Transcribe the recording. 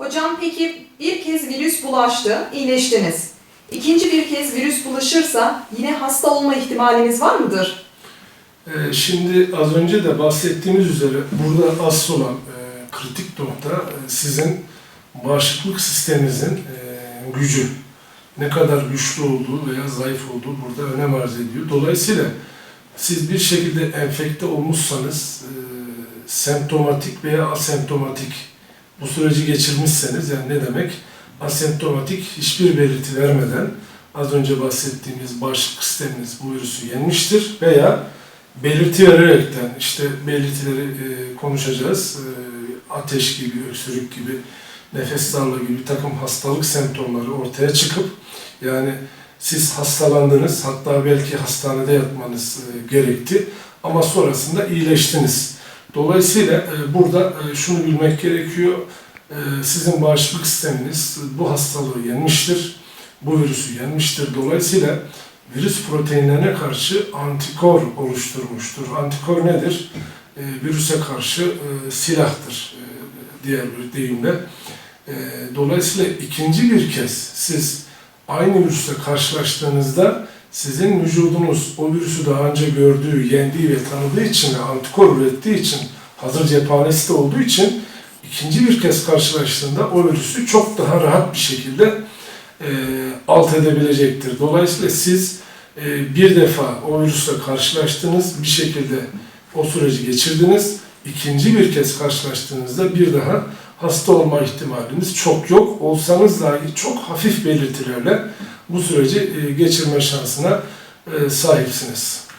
Hocam peki bir kez virüs bulaştı, iyileştiniz. İkinci bir kez virüs bulaşırsa yine hasta olma ihtimalimiz var mıdır? Ee, Şimdi az önce de bahsettiğimiz üzere burada asıl olan e, kritik nokta e, sizin bağışıklık sisteminizin e, gücü. Ne kadar güçlü olduğu veya zayıf olduğu burada önem arz ediyor. Dolayısıyla siz bir şekilde enfekte olmuşsanız e, semptomatik veya asemptomatik bu süreci geçirmişseniz yani ne demek? Asemptomatik hiçbir belirti vermeden az önce bahsettiğimiz bağışıklık sisteminiz bu virüsü yenmiştir veya belirti vererekten işte belirtileri e, konuşacağız. E, ateş gibi, öksürük gibi, nefes darlığı gibi takım hastalık semptomları ortaya çıkıp yani siz hastalandınız hatta belki hastanede yatmanız e, gerekti ama sonrasında iyileştiniz. Dolayısıyla e, burada e, şunu bilmek gerekiyor. E, sizin bağışıklık sisteminiz bu hastalığı yenmiştir. Bu virüsü yenmiştir. Dolayısıyla virüs proteinlerine karşı antikor oluşturmuştur. Antikor nedir? Virüse karşı silahtır diğer bir deyimle. Dolayısıyla ikinci bir kez siz aynı virüsle karşılaştığınızda sizin vücudunuz o virüsü daha önce gördüğü, yendiği ve tanıdığı için ve antikor ürettiği için hazır cephanesi de olduğu için ikinci bir kez karşılaştığında o virüsü çok daha rahat bir şekilde e, alt edebilecektir. Dolayısıyla siz e, bir defa o virüsle karşılaştınız, bir şekilde o süreci geçirdiniz. İkinci bir kez karşılaştığınızda bir daha hasta olma ihtimaliniz çok yok. Olsanız dahi çok hafif belirtilerle bu süreci e, geçirme şansına e, sahipsiniz.